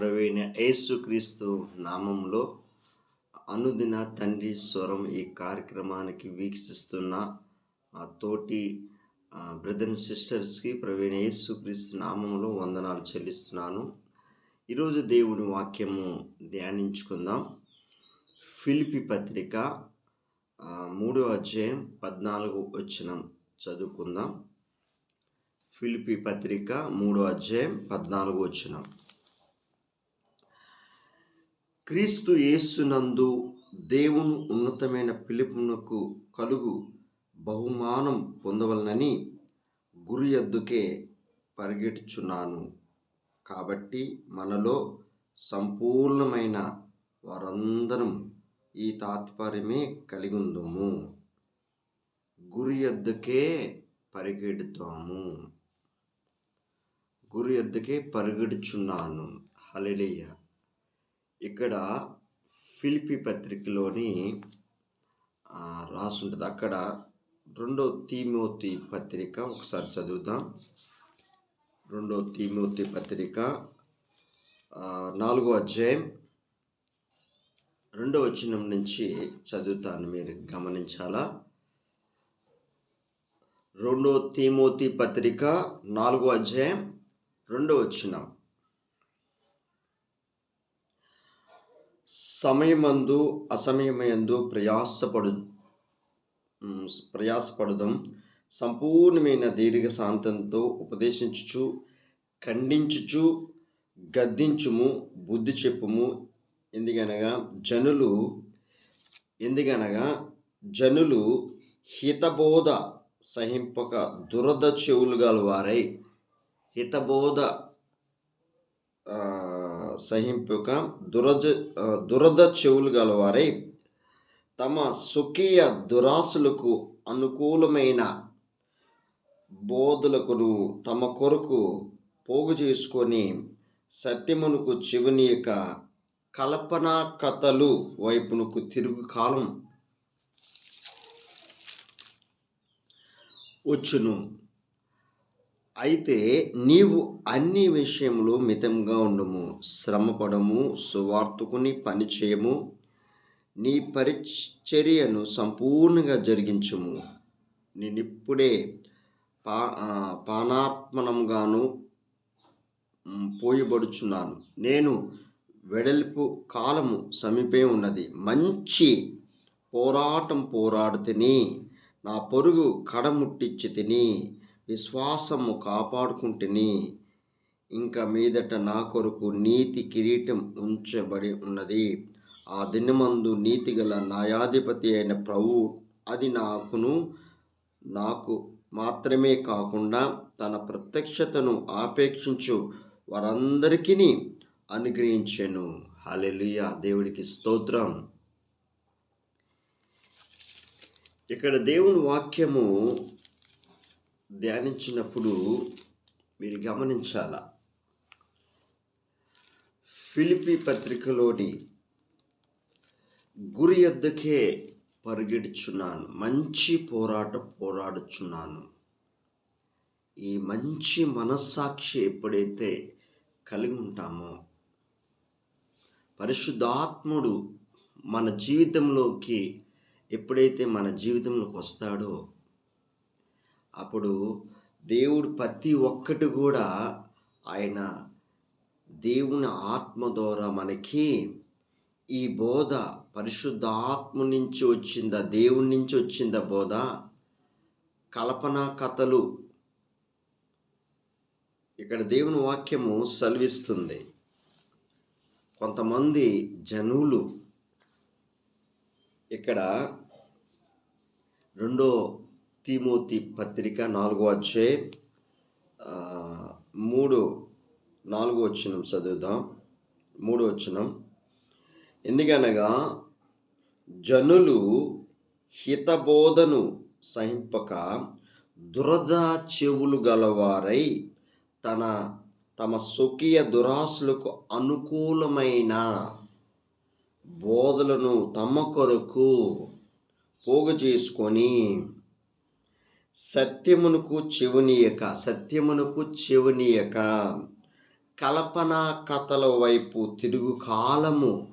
ప్రవీణ యేసుక్రీస్తు నామంలో అనుదిన తండ్రి స్వరం ఈ కార్యక్రమానికి వీక్షిస్తున్న తోటి బ్రదర్ అండ్ సిస్టర్స్కి ప్రవీణ యేసుక్రీస్తు నామంలో వందనాలు చెల్లిస్తున్నాను. ఈరోజు దేవుని వాక్యము ధ్యానించుకుందాం. ఫిలిపి పత్రిక మూడో అధ్యాయం పద్నాలుగు వచనం చదువుకుందాం. ఫిలిపి పత్రిక మూడో అధ్యాయం పద్నాలుగు వచనం. క్రీస్తు యేసునందు దేవుని ఉన్నతమైన పిలుపునకు కలుగు బహుమానం పొందవలనని గురి ఎద్దుకే పరిగెట్టుచున్నాను కాబట్టి మనలో సంపూర్ణమైన వారందరం ఈ తాత్పర్యమే కలిగి ఉందము గురి ఎద్దుకే పరిగెడుతాము గురి ఎద్దుకే పరిగెడుచున్నాను. హల్లెలూయా. ఇక్కడ ఫిలిపి పత్రికలోని రాసుంటుంది. అక్కడ రెండో తీమోతి పత్రిక ఒకసారి చదువుదాం. రెండో తీమోతి పత్రిక నాలుగో అధ్యాయం. రెండో వచనం నుంచి చదువుతాను మీరు గమనించాలా? రెండో తీమోతి పత్రిక నాలుగో అధ్యాయం రెండో వచనం. సమయమందు అసమయమందు ప్రయాసపడు ప్రయాసపడదాం. సంపూర్ణమైన దీర్ఘ శాంతంతో ఉపదేశించుచు ఖండించుచు గద్దించుము బుద్ధి చెప్పుము. ఎందుకనగా జనులు ఎందుకనగా జనులు హితబోధ సహింపక దురద చెవులు గల వారై హితబోధ సహింపుక దురజ దురద చెవులు గలవారై తమ స్వకీయ దురాశలకు అనుకూలమైన బోధులకును తమ కొరకు పోగు చేసుకొని సత్యమునకు యొక్క కల్పనా కథలు వైపునకు తిరుగు కాలం వచ్చును. అయితే నీవు అన్ని విషయంలో మితంగా ఉండము. శ్రమపడము సువార్తకుని పని చేయము. నీ పరిచర్యను సంపూర్ణంగా జరిగించము. నేనిప్పుడే పా పానాత్మనంగాను పోయబడుచున్నాను. నేను వెడల్పు కాలము సమీపే ఉన్నది. మంచి పోరాటం పోరాడుతిని. నా పొరుగు కడముట్టించి తిని. విశ్వాసము కాపాడుకుంటుని ఇంకా మీదట నా కొరకు నీతి కిరీటం ఉంచబడి ఉన్నది. ఆ దినమందు నీతి గల న్యాయాధిపతి అయిన ప్రభు అది నాకును నాకు మాత్రమే కాకుండా తన ప్రత్యక్షతను ఆపేక్షించు వారందరికీ అనుగ్రహించెను. హలెలుయ దేవుడికి స్తోత్రం. ఇక్కడ దేవుని వాక్యము ధ్యానించినప్పుడు మీరు గమనించాల? ఫిలిపి పత్రికలోని గురి ఎద్దకే పరిగెడుచున్నాను. మంచి పోరాటం పోరాడుచున్నాను. ఈ మంచి మనస్సాక్షి ఎప్పుడైతే కలిగి ఉంటామో పరిశుద్ధాత్ముడు మన జీవితంలోకి ఎప్పుడైతే మన జీవితంలోకి వస్తాడో అప్పుడు దేవుడు ప్రతి ఒక్కటి కూడా ఆయన దేవుని ఆత్మ ద్వారా మనకి ఈ బోధ పరిశుద్ధ ఆత్మ నుంచి వచ్చిందా దేవుని నుంచి వచ్చిందా బోధ? కల్పన కథలు. ఇక్కడ దేవుని వాక్యము సెలవిస్తుంది. కొంతమంది జనులు ఇక్కడ రెండో తిమోతి పత్రిక నాలుగో అధ్యాయ మూడు నాలుగో వచ్చినం చదువుదాం. మూడో వచ్చినం ఎందుకనగా జనులు హితబోధను సహింపక దురద చెవులు గలవారై తన తమ స్వకీయ దురాశలకు అనుకూలమైన బోధలను తమ కొరకు పోగు చేసుకొని సత్యమునకు చెవునీయక సత్యమునకు చెవునీయక. కల్పన కథల వైపు తిరుగు కాలము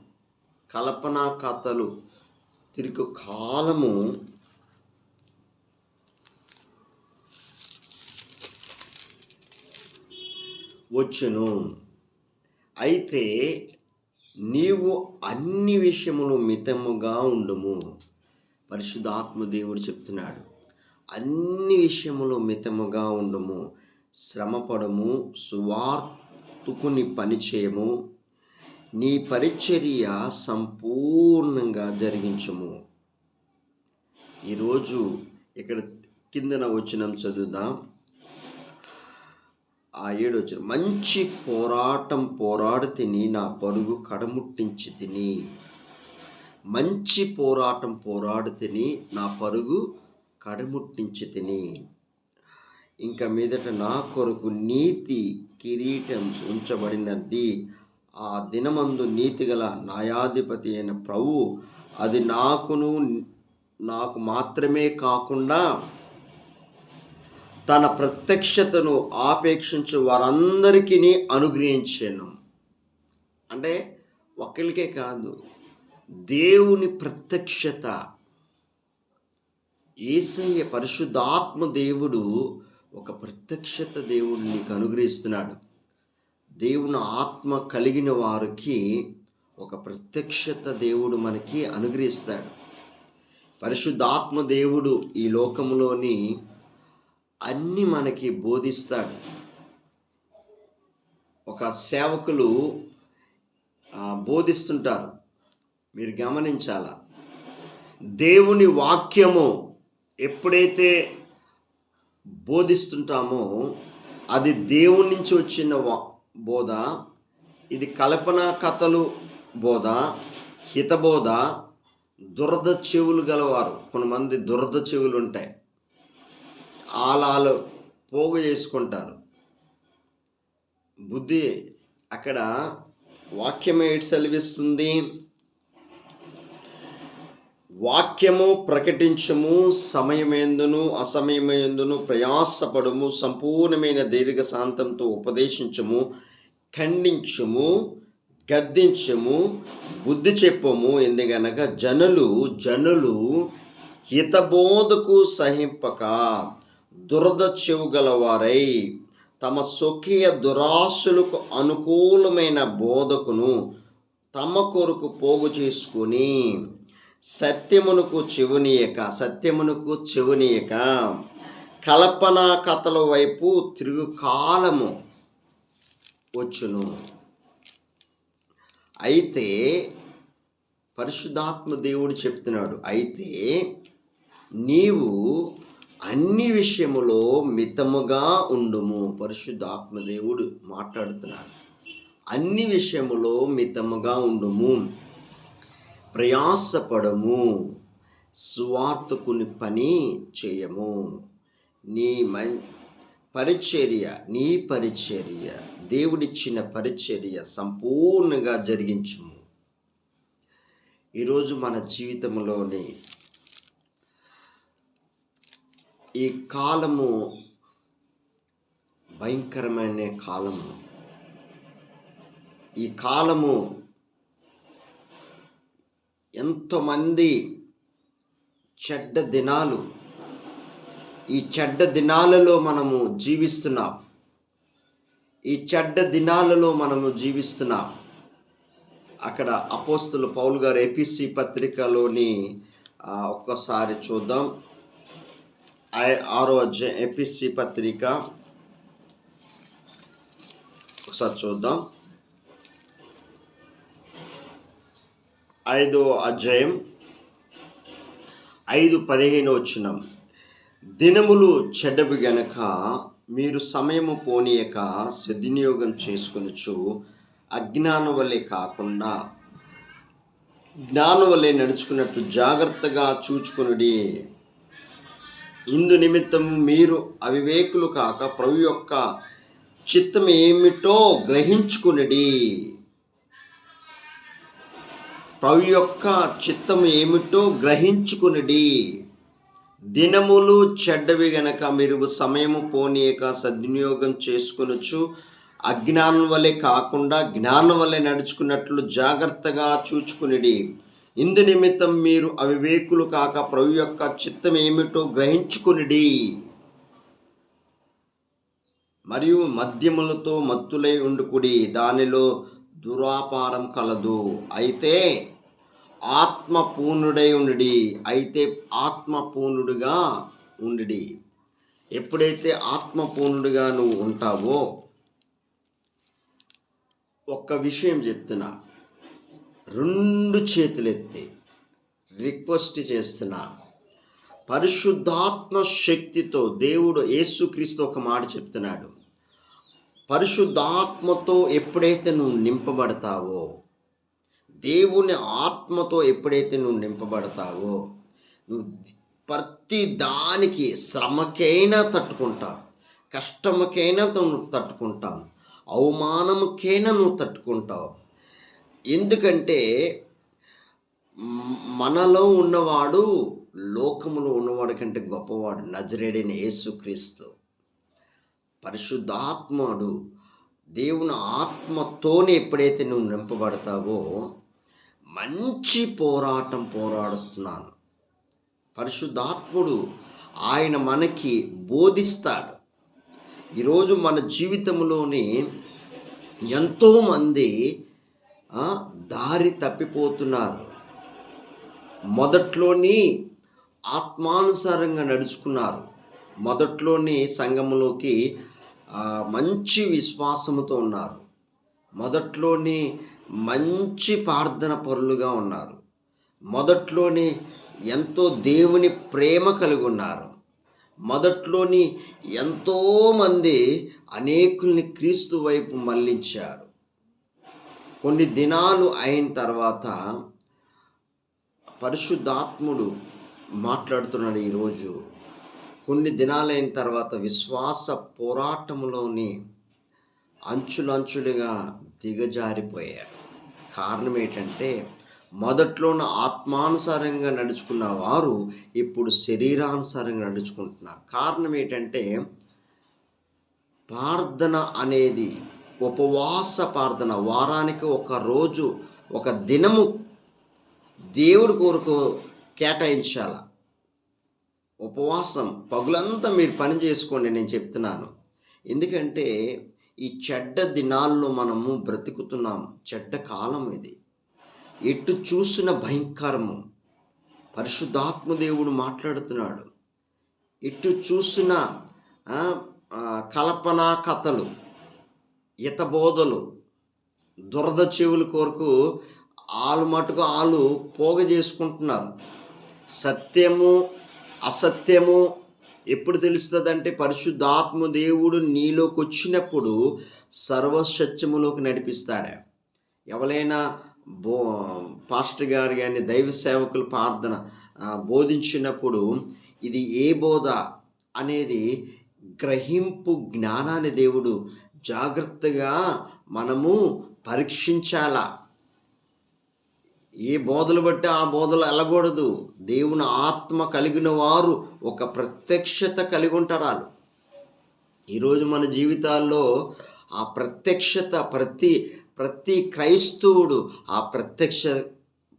కల్పన కథలు తిరుగు కాలము. వచ్చును. అయితే నీవు అన్ని విషయములు మితముగా ఉండుము. పరిశుద్ధాత్మ దేవుడు చెప్తున్నాడు. అన్ని విషయములు మితముగా ఉండము. శ్రమపడము సువార్తుకుని పని చేయము నీ పరిచర్య సంపూర్ణంగా జరిగించము. ఈరోజు ఇక్కడ కిందన వచ్చినం చదువుదాం. ఆ ఏడు వచ్చిన మంచి పోరాటం పోరాడు తిని నా పరుగు కడముట్టించి తిని. మంచి పోరాటం పోరాడు తిని నా పరుగు కడుముట్టించి తిని ఇంకా మీదట నా కొరకు నీతి కిరీటం ఉంచబడినది. ఆ దినమందు నీతిగల న్యాయాధిపతి అయిన ప్రభు అది నాకును నాకు మాత్రమే కాకుండా తన ప్రత్యక్షతను ఆపేక్షించు వారందరికీ అనుగ్రహించాను. అంటే ఒకరికే కాదు దేవుని ప్రత్యక్షత ఏసయ్య పరిశుద్ధాత్మ దేవుడు ఒక ప్రత్యక్షత దేవుడు నీకు అనుగ్రహిస్తున్నాడు దేవుని ఆత్మ కలిగిన వారికి ఒక ప్రత్యక్షత దేవుడు మనకి అనుగ్రహిస్తాడు. పరిశుద్ధాత్మ దేవుడు ఈ లోకంలోని అన్ని మనకి బోధిస్తాడు. ఒక సేవకులు బోధిస్తుంటారు. మీరు గమనించాల? దేవుని వాక్యము ఎప్పుడైతే బోధిస్తుంటామో అది దేవుడి నుంచి వచ్చిన బోధ ఇది కల్పన కథలు బోధ హితబోధ దురద చెవులు గలవారు. కొంతమంది దురద చెవులు ఉంటాయి. ఆలాలు పోగు చేసుకుంటారు. బుద్ధి అక్కడ వాక్యం ఏడు సెలవిస్తుంది. వాక్యము ప్రకటించము సమయమేందును అసమయమేందును ప్రయాసపడము సంపూర్ణమైన దీర్ఘ శాంతంతో ఉపదేశించము ఖండించము గద్దించము బుద్ధి చెప్పము. ఎందుకనగా జనులు జనులు హితబోధకు సహింపక దురద చెవు గలవారై తమ స్వకీయ దురాశులకు అనుకూలమైన బోధకును తమ కొరకు పోగు చేసుకుని సత్యమునకు చెవునీయక సత్యమునకు చెవునీయక. కల్పన కథల వైపు తిరుగు కాలము వచ్చును. అయితే పరిశుద్ధాత్మ దేవుడు చెప్తున్నాడు అయితే నీవు అన్ని విషయములో మితముగా ఉండుము పరిశుద్ధాత్మ దేవుడు మాట్లాడుతున్నాడు. అన్ని విషయములో మితముగా ఉండుము. ప్రయాసపడము. స్వార్థకుని పని చేయము. నీ మై పరిచర్య నీ పరిచర్య దేవుడిచ్చిన పరిచర్య సంపూర్ణంగా జరిగించము. ఈరోజు మన జీవితంలోని ఈ కాలము భయంకరమైన కాలము. ఈ కాలము ఎంతోమంది చెడ్డ దినాలు ఈ చెడ్డ దినాలలో మనము జీవిస్తున్నాం. ఈ చెడ్డ దినాలలో మనము జీవిస్తున్నాం. అక్కడ అపోస్తుల పౌల్ గారు ఏపీసీ పత్రికలోని ఒక్కసారి చూద్దాం. ఐ- ఆరో అధ్యాయం ఏపీసీ పత్రిక. ఒకసారి చూద్దాం. ఐదో అధ్యాయం ఐదు పదిహేను వచ్చినం. దినములు చెడ్డవి గనక మీరు సమయము పోనీయక సద్వినియోగం చేసుకొనొచ్చు అజ్ఞానం వల్లే కాకుండా జ్ఞానం వల్లే నడుచుకున్నట్టు జాగ్రత్తగా చూచుకునుడి. ఇందు నిమిత్తం మీరు అవివేకులు కాక ప్రభు యొక్క చిత్తం ఏమిటో గ్రహించుకునడి. ప్రభు యొక్క చిత్తం ఏమిటో గ్రహించుకునిడి. దినములు చెడ్డవి గనక మీరు సమయము పోనీయక సద్వినియోగం చేసుకొనొచ్చు అజ్ఞానం వలె కాకుండా జ్ఞానం వలె నడుచుకున్నట్లు జాగ్రత్తగా చూచుకునిడి. ఇందు నిమిత్తం మీరు అవివేకులు కాక ప్రభు యొక్క చిత్తం ఏమిటో గ్రహించుకునిడి. మరియు మద్యములతో మత్తులై ఉండుకుడి. దానిలో దురాపారం కలదు. అయితే ఆత్మ పూర్ణుడై ఉండి అయితే ఆత్మ పూర్ణుడుగా ఉండి ఎప్పుడైతే ఆత్మ పూర్ణుడుగా నువ్వు ఉంటావో ఒక్క విషయం చెప్తున్నా. రెండు చేతులెత్తి రిక్వెస్ట్ చేస్తున్నా. పరిశుద్ధాత్మ శక్తితో దేవుడు యేసుక్రీస్తు ఒక మాట చెప్తున్నాడు. పరిశుద్ధాత్మతో ఎప్పుడైతే నువ్వు నింపబడతావో దేవుని ఆత్మతో ఎప్పుడైతే నువ్వు నింపబడతావో నువ్వు ప్రతి దానికి శ్రమకైనా తట్టుకుంటావు కష్టముకైనా నువ్వు తట్టుకుంటావు అవమానముకైనా నువ్వు తట్టుకుంటావు. ఎందుకంటే మనలో ఉన్నవాడు లోకములో ఉన్నవాడి కంటే గొప్పవాడు నజరేడైన యేసుక్రీస్తు. పరిశుద్ధాత్ముడు దేవుని ఆత్మతోనే ఎప్పుడైతే నువ్వు నింపబడతావో మంచి పోరాటం పోరాడుతున్నాను. పరిశుద్ధాత్ముడు ఆయన మనకి బోధిస్తాడు. ఈరోజు మన జీవితంలోని ఎంతోమంది దారి తప్పిపోతున్నారు. మొదట్లోని ఆత్మానుసారంగా నడుచుకున్నారు. మొదట్లోని సంఘములోకి మంచి విశ్వాసముతో ఉన్నారు. మొదట్లోని మంచి ప్రార్థన పరులుగా ఉన్నారు. మొదట్లోని ఎంతో దేవుని ప్రేమ కలిగి ఉన్నారు. మొదట్లోని ఎంతోమంది అనేకుల్ని క్రీస్తు వైపు మళ్ళించారు కొన్ని దినాలు అయిన తర్వాత పరిశుద్ధాత్ముడు మాట్లాడుతున్నాడు ఈరోజు. కొన్ని దినాలైన తర్వాత విశ్వాస పోరాటంలోని అంచులంచులుగా దిగజారిపోయారు. కారణం ఏంటంటే మొదట్లోన ఆత్మానుసారంగా నడుచుకున్న వారు ఇప్పుడు శరీరానుసారంగా నడుచుకుంటున్నారు. కారణం ఏంటంటే ప్రార్థన అనేది ఉపవాస ప్రార్థన. వారానికి ఒక రోజు ఒక దినము దేవుడి కొరకు కేటాయించాల. ఉపవాసం పగులంతా మీరు పని చేసుకోండి నేను చెప్తున్నాను. ఎందుకంటే ఈ చెడ్డ దినాల్లో మనము బ్రతుకుతున్నాం. చెడ్డ కాలం ఇది. ఎటు చూసిన భయంకరము. పరిశుద్ధాత్మ దేవుడు మాట్లాడుతున్నాడు. ఎటు చూసిన కల్పనా కల్పన కథలు ఇతబోధలు దురద చెవుల కొరకు ఆలు మటుకు ఆలు పోగ చేసుకుంటున్నారు. సత్యము అసత్యము ఎప్పుడు తెలుస్తుందంటే పరిశుద్ధాత్మ దేవుడు నీలోకి వచ్చినప్పుడు సర్వసత్యములోకి నడిపిస్తాడు. ఎవరైనా బో పాస్టర్ గారు కానీ దైవ సేవకుల ప్రార్థన బోధించినప్పుడు ఇది ఏ బోధ అనేది గ్రహింపు జ్ఞానాన్ని దేవుడు జాగ్రత్తగా మనము పరీక్షించాలా? ఈ బోధలు బట్టి ఆ బోధలు వెళ్ళకూడదు దేవుని ఆత్మ కలిగిన వారు ఒక ప్రత్యక్షత కలిగి ఉంటారు ఈరోజు మన జీవితాల్లో ఆ ప్రత్యక్షత ప్రతి ప్రతి క్రైస్తవుడు ఆ ప్రత్యక్ష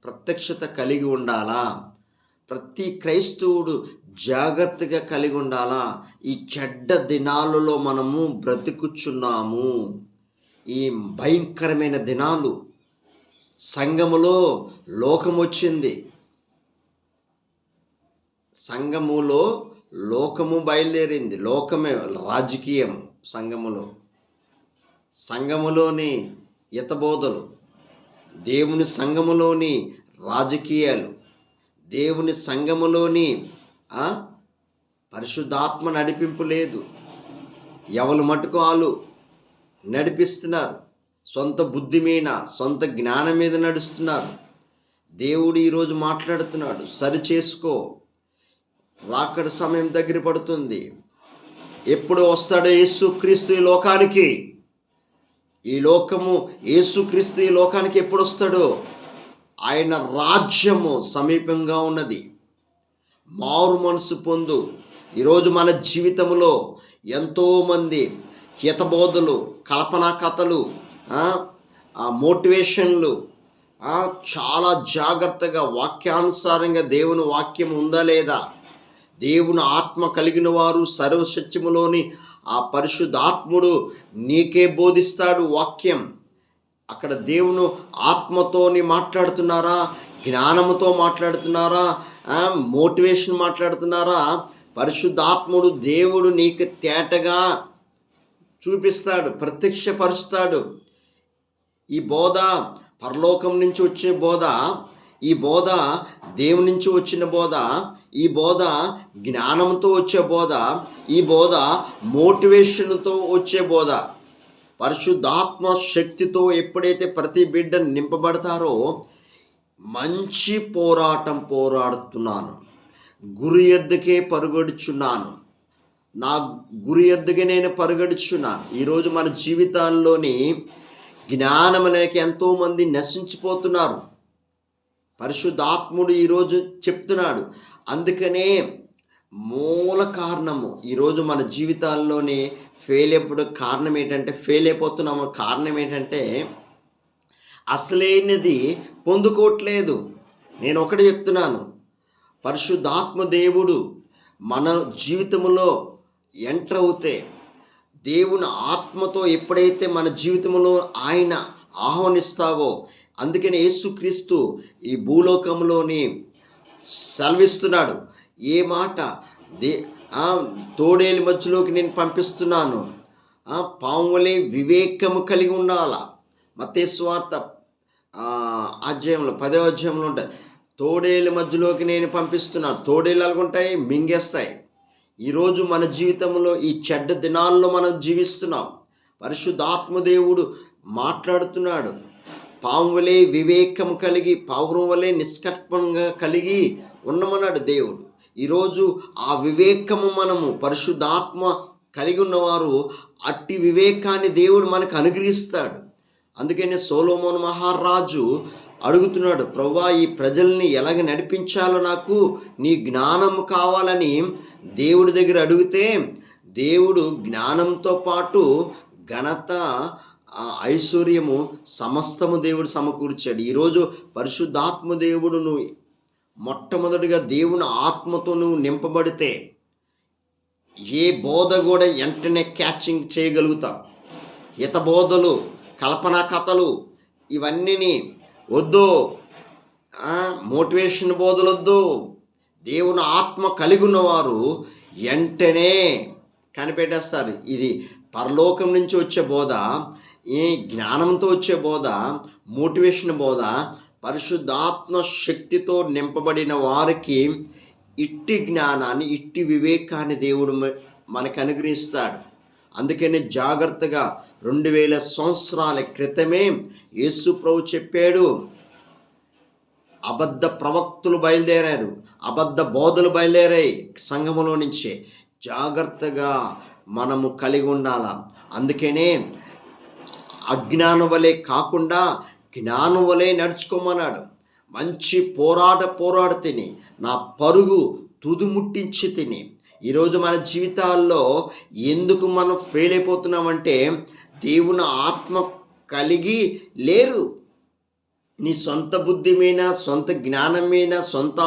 ప్రత్యక్షత కలిగి ఉండాలా? ప్రతి క్రైస్తవుడు జాగ్రత్తగా కలిగి ఉండాలా? ఈ చెడ్డ దినాలలో మనము బ్రతుకుచున్నాము. ఈ భయంకరమైన దినాలు సంఘములో లోకం వచ్చింది సంఘములో లోకము బయలుదేరింది. లోకమే రాజకీయం సంఘములో సంఘములోని ఇతబోధలు దేవుని సంఘములోని రాజకీయాలు దేవుని సంఘములోని పరిశుద్ధాత్మ నడిపింపు లేదు. ఎవరు మటుకు వాళ్ళు నడిపిస్తున్నారు. సొంత బుద్ధి మీద సొంత జ్ఞానం మీద నడుస్తున్నారు. దేవుడు ఈరోజు మాట్లాడుతున్నాడు సరి చేసుకో. రాకడ సమయం దగ్గర పడుతుంది. ఎప్పుడు వస్తాడో యేసుక్రీస్తు ఈ లోకానికి? ఈ లోకము యేసుక్రీస్తు ఈ లోకానికి ఎప్పుడు వస్తాడో? ఆయన రాజ్యము సమీపంగా ఉన్నది. మారు మనసు పొందు. ఈరోజు మన జీవితంలో ఎంతోమంది హితబోధలు కల్పనా కథలు ఆ, మోటివేషన్లు చాలా జాగ్రత్తగా వాక్యానుసారంగా దేవుని వాక్యం ఉందా లేదా? దేవుని ఆత్మ కలిగిన వారు సర్వసత్యములోని ఆ పరిశుద్ధాత్ముడు నీకే బోధిస్తాడు వాక్యం. అక్కడ దేవుని ఆత్మతోని మాట్లాడుతున్నారా? జ్ఞానముతో మాట్లాడుతున్నారా? మోటివేషన్ మాట్లాడుతున్నారా? పరిశుద్ధాత్ముడు దేవుడు నీకు తేటగా చూపిస్తాడు ప్రత్యక్షపరుస్తాడు. ఈ బోధ పరలోకం నుంచి వచ్చే బోధ ఈ బోధ దేవుని నుంచి వచ్చిన బోధ ఈ బోధ జ్ఞానంతో వచ్చే బోధ ఈ బోధ మోటివేషన్తో వచ్చే బోధ. పరిశుద్ధాత్మ శక్తితో ఎప్పుడైతే ప్రతి బిడ్డ నింపబడతారో మంచి పోరాటం పోరాడుతున్నాను. గురి ఎద్దుకే పరుగడుచున్నాను. నా గురి ఎద్దుగా నేను పరుగడుచున్నాను. ఈరోజు మన జీవితాల్లోని జ్ఞానం లేక ఎంతోమంది నశించిపోతున్నారు. పరిశుద్ధాత్ముడు ఈరోజు చెప్తున్నాడు. అందుకనే మూల కారణము ఈరోజు మన జీవితాల్లోనే ఫెయిల్ అయిపోవడం కారణం ఏంటంటే ఫెయిల్ అయిపోతున్నాము. కారణం ఏంటంటే అసలైనది పొందుకోవట్లేదు. నేను ఒకటి చెప్తున్నాను. పరిశుద్ధాత్మ దేవుడు మన జీవితంలో ఎంటర్ అవుతే దేవుని ఆత్మతో ఎప్పుడైతే మన జీవితంలో ఆయన ఆహ్వానిస్తావో అందుకని యేసుక్రీస్తు ఈ భూలోకంలోని సెలవిస్తున్నాడు. ఏ మాట? దే తోడేలి మధ్యలోకి నేను పంపిస్తున్నాను. పాములే వివేకము కలిగి ఉండాలా. మతేశ్వార్త అధ్యాయంలో పదో అధ్యాయంలో ఉంటుంది. తోడేళ్ళ మధ్యలోకి నేను పంపిస్తున్నాను. తోడేళ్ళు అలాగుంటాయి మింగేస్తాయి. ఈరోజు మన జీవితంలో ఈ చెడ్డ దినాల్లో మనం జీవిస్తున్నాం. పరిశుద్ధాత్మదేవుడు మాట్లాడుతున్నాడు. పాము వలె వివేకం కలిగి పౌరం వలె నిష్కర్పంగా కలిగి ఉండమన్నాడు దేవుడు. ఈరోజు ఆ వివేకము మనము పరిశుద్ధాత్మ కలిగి ఉన్నవారు అట్టి వివేకాన్ని దేవుడు మనకు అనుగ్రహిస్తాడు. అందుకనే సోలోమోన్ మహారాజు అడుగుతున్నాడు ప్రవ్వా ఈ ప్రజల్ని ఎలాగ నడిపించాలో నాకు నీ జ్ఞానం కావాలని దేవుడి దగ్గర అడిగితే దేవుడు జ్ఞానంతో పాటు ఘనత ఐశ్వర్యము సమస్తము దేవుడు సమకూర్చాడు. ఈరోజు పరిశుద్ధాత్మ దేవుడు నువ్వు మొట్టమొదటిగా దేవుని ఆత్మతో నువ్వు నింపబడితే ఏ బోధ కూడా వెంటనే క్యాచింగ్ చేయగలుగుతావు. హిత బోధలు కల్పనా కథలు ఇవన్నీని వద్దు. మోటివేషన్ బోధలొద్దు. దేవుని ఆత్మ కలిగి ఉన్నవారు వెంటనే కనిపెట్టేస్తారు. ఇది పరలోకం నుంచి వచ్చే బోధ ఈ జ్ఞానంతో వచ్చే బోధ మోటివేషన్ బోధ పరిశుద్ధాత్మ శక్తితో నింపబడిన వారికి ఇట్టి జ్ఞానాన్ని ఇట్టి వివేకాన్ని దేవుడు మనకు అనుగ్రహిస్తాడు. అందుకనే జాగ్రత్తగా రెండు వేల సంవత్సరాల క్రితమే యేసు ప్రభు చెప్పాడు అబద్ధ ప్రవక్తులు బయలుదేరారు అబద్ధ బోధలు బయలుదేరాయి సంఘములో నుంచే. జాగ్రత్తగా మనము కలిగి ఉండాల? అందుకనే అజ్ఞానం వలె కాకుండా జ్ఞానం వలె నడుచుకోమన్నాడు. మంచి పోరాట పోరాడు తిని నా పరుగు తుదుముట్టించి తిని ఈరోజు మన జీవితాల్లో ఎందుకు మనం ఫెయిల్ అయిపోతున్నామంటే దేవుని ఆత్మ కలిగి లేరు. నీ సొంత బుద్ధి మీద సొంత జ్ఞానం మీద సొంత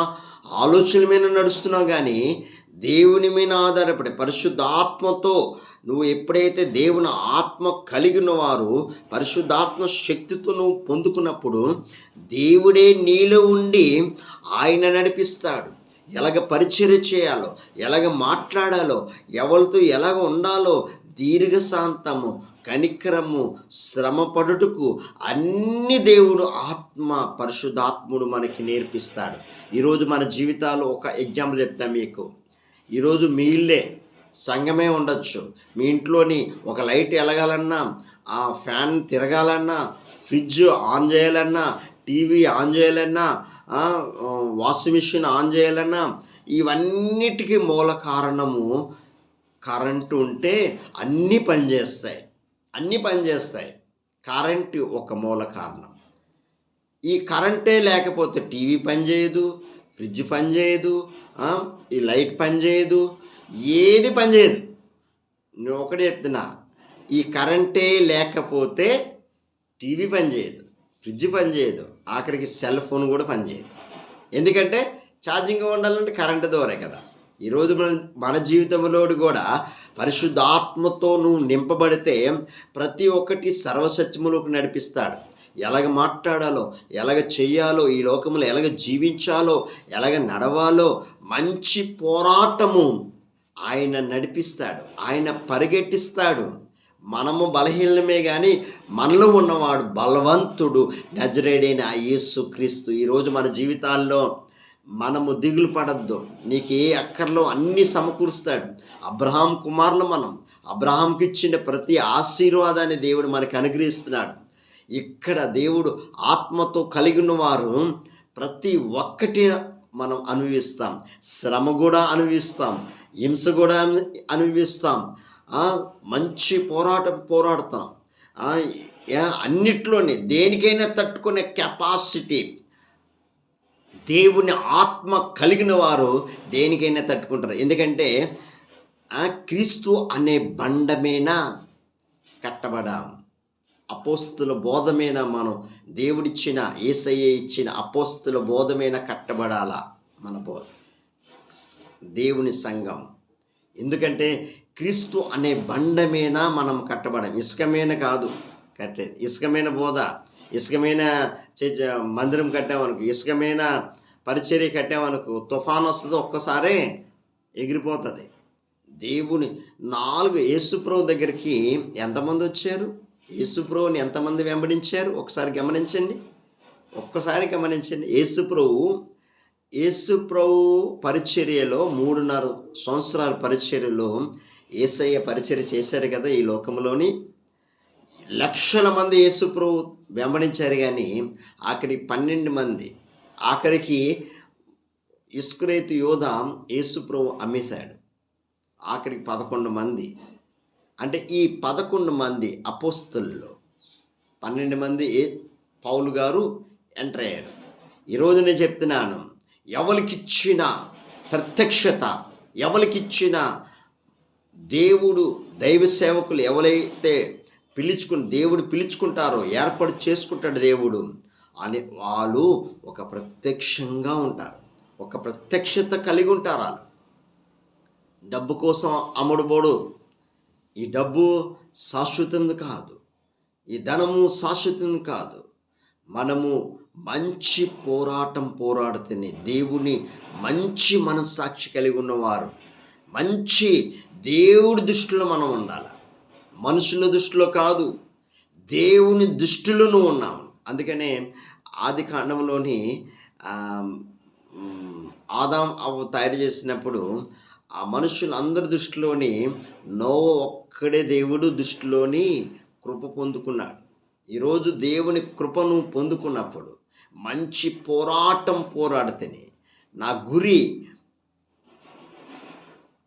ఆలోచన మీద నడుస్తున్నావు కానీ దేవుని మీద ఆధారపడి పరిశుద్ధాత్మతో నువ్వు ఎప్పుడైతే దేవుని ఆత్మ కలిగిన వారు పరిశుద్ధాత్మ శక్తితో నువ్వు పొందుకున్నప్పుడు దేవుడే నీలో ఉండి ఆయన నడిపిస్తాడు. ఎలాగ పరిచర్య చేయాలో ఎలాగ మాట్లాడాలో ఎవరితో ఎలాగ ఉండాలో దీర్ఘశాంతము కనికరము శ్రమపడుటకు అన్ని దేవుడు ఆత్మ పరిశుధాత్ముడు మనకి నేర్పిస్తాడు. ఈరోజు మన జీవితాలు ఒక ఎగ్జాంపుల్ చెప్తాను మీకు. ఈరోజు మీ ఇల్లే సంఘమే ఉండొచ్చు. మీ ఇంట్లోని ఒక లైట్ ఎలగాలన్నా ఆ ఫ్యాన్ తిరగాలన్నా ఫ్రిడ్జ్ ఆన్ చేయాలన్నా టీవీ ఆన్ చేయాలన్నా వాషింగ్ మిషన్ ఆన్ చేయాలన్నా ఇవన్నిటికీ మూల కారణము కరెంటు ఉంటే అన్నీ పనిచేస్తాయి అన్నీ పనిచేస్తాయి కరెంటు ఒక మూల కారణం. ఈ కరెంటే లేకపోతే టీవీ పనిచేయదు ఫ్రిడ్జ్ పనిచేయదు ఈ లైట్ పనిచేయదు ఏది పనిచేయదు నేను ఒకటే చెప్తున్నా ఈ కరెంటే లేకపోతే టీవీ పనిచేయదు ఫ్రిడ్జ్ పనిచేయదు ఆఖరికి సెల్ ఫోన్ కూడా పనిచేయదు. ఎందుకంటే ఛార్జింగ్ ఉండాలంటే కరెంటు ద్వారా కదా. ఈరోజు మన మన జీవితంలో కూడా పరిశుద్ధాత్మతో నువ్వు నింపబడితే ప్రతి ఒక్కటి సర్వసత్యములోకి నడిపిస్తాడు. ఎలాగ మాట్లాడాలో ఎలాగ చేయాలో ఈ లోకంలో ఎలాగ జీవించాలో ఎలాగ నడవాలో మంచి పోరాటము ఆయన నడిపిస్తాడు. ఆయన పరిగెట్టిస్తాడు. మనము బలహీనమే కానీ మనలో ఉన్నవాడు బలవంతుడు నజరేడైన యేసు క్రీస్తు. ఈరోజు మన జీవితాల్లో మనము దిగులు పడద్దు. నీకు ఏ అక్కర్లో అన్నీ సమకూరుస్తాడు. అబ్రహాం కుమారులు మనం. అబ్రహాంకి ఇచ్చిన ప్రతి ఆశీర్వాదాన్ని దేవుడు మనకు అనుగ్రహిస్తున్నాడు. ఇక్కడ దేవుడు ఆత్మతో కలిగిన వారు ప్రతి ఒక్కటి మనం అనుభవిస్తాం. శ్రమ కూడా అనుభవిస్తాం. హింస కూడా అనుభవిస్తాం. మంచి పోరాటం పోరాడుతున్నాం. అన్నిట్లోనే దేనికైనా తట్టుకునే కెపాసిటీ దేవుని ఆత్మ కలిగిన వారు దేనికైనా తట్టుకుంటారు. ఎందుకంటే ఆ క్రీస్తు అనే బండమేన కట్టబడాం. అపోస్తుల బోధమైన మనం దేవుడిచ్చిన ఏసయ్య ఇచ్చిన అపోస్తుల బోధమైన కట్టబడాలా? మన బోధ దేవుని సంఘం. ఎందుకంటే క్రీస్తు అనే బండమేన మనం కట్టబడం ఇసుకమైన కాదు కట్టేది. ఇసుకమైన బోధ. ఇసుకమైన చే- మందిరం కట్టామనుకో ఇసుకమైన పరిచర్య కట్టామనుకో తుఫాన్ వస్తుంది ఒక్కసారే ఎగిరిపోతుంది. దేవుని నాలుగు యేసుప్రభు దగ్గరికి ఎంతమంది వచ్చారు? యేసుప్రభుని ఎంతమంది వెంబడించారు? ఒకసారి గమనించండి. ఒక్కసారి గమనించండి. యేసుప్రభు యేసుప్రభు పరిచర్యలో మూడున్నర సంవత్సరాల పరిచర్యలో ఏసయ్య పరిచర్య చేశారు కదా ఈ లోకంలోని. లక్షల మంది యేసుప్రభు వెంబడించారు కానీ ఆఖరి పన్నెండు మంది ఆఖరికి ఇస్కురేతు యోధ యేసుప్రభు అమ్మేశాడు. ఆఖరికి పదకొండు మంది అంటే ఈ పదకొండు మంది అపోస్తుల్లో. పన్నెండు మంది ఏ పౌలు గారు ఎంటర్ అయ్యారు. ఈరోజు నేను చెప్తున్నాను ఎవరికిచ్చిన ప్రత్యక్షత ఎవరికిచ్చిన దేవుడు దైవ సేవకులు ఎవరైతే పిలుచుకుని దేవుడు పిలుచుకుంటారో ఏర్పాటు చేసుకుంటాడు దేవుడు అని వాళ్ళు ఒక ప్రత్యక్షంగా ఉంటారు. ఒక ప్రత్యక్షత కలిగి ఉంటారు వాళ్ళు. డబ్బు కోసం అమ్ముడుబోడు ఈ డబ్బు శాశ్వతం కాదు. ఈ ధనము శాశ్వతం కాదు. మనము మంచి పోరాటం పోరాడితేనే దేవుని మంచి మనస్సాక్షి కలిగి ఉన్నవారు. మంచి దేవుడి దృష్టిలో మనం ఉండాలి. మనుషుల దృష్టిలో కాదు దేవుని దృష్టిలో నువ్వు ఉన్నావు అందుకనే ఆది కాండంలోని ఆదాం అవ్వ తయారు చేసినప్పుడు ఆ మనుషులందరి దృష్టిలోని నో ఒక్కడే దేవుడు దృష్టిలోని కృప పొందుకున్నాడు. ఈరోజు దేవుని కృపను పొందుకున్నప్పుడు మంచి పోరాటం పోరాడితేనే నా గురి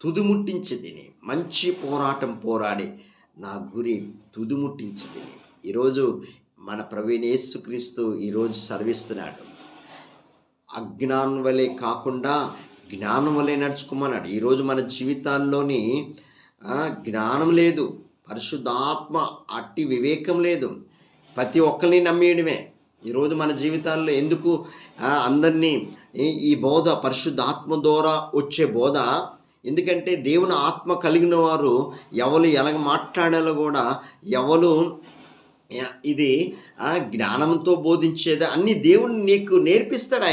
తుదిముట్టించితిని మంచి పోరాటం పోరాడి నా గురి తుదిముట్టించితిని ఈరోజు మన ప్రవీణ్ యేసుక్రీస్తు ఈరోజు సర్విస్తున్నాడు. అజ్ఞానం వలె కాకుండా జ్ఞానం వలె నడుచుకోమన్నాడు. ఈరోజు మన జీవితాల్లోని జ్ఞానం లేదు. పరిశుద్ధాత్మ అట్టి వివేకం లేదు. ప్రతి ఒక్కరిని నమ్మేయడమే. ఈరోజు మన జీవితాల్లో ఎందుకు అందరినీ ఈ- ఈ బోధ పరిశుద్ధాత్మ ద్వారా వచ్చే బోధ? ఎందుకంటే దేవుని ఆత్మ కలిగిన వారు ఎవరు ఎలా మాట్లాడాలో కూడా ఎవరు ఇది జ్ఞానంతో బోధించేది అన్ని దేవుని నీకు నేర్పిస్తాడు ఆయన.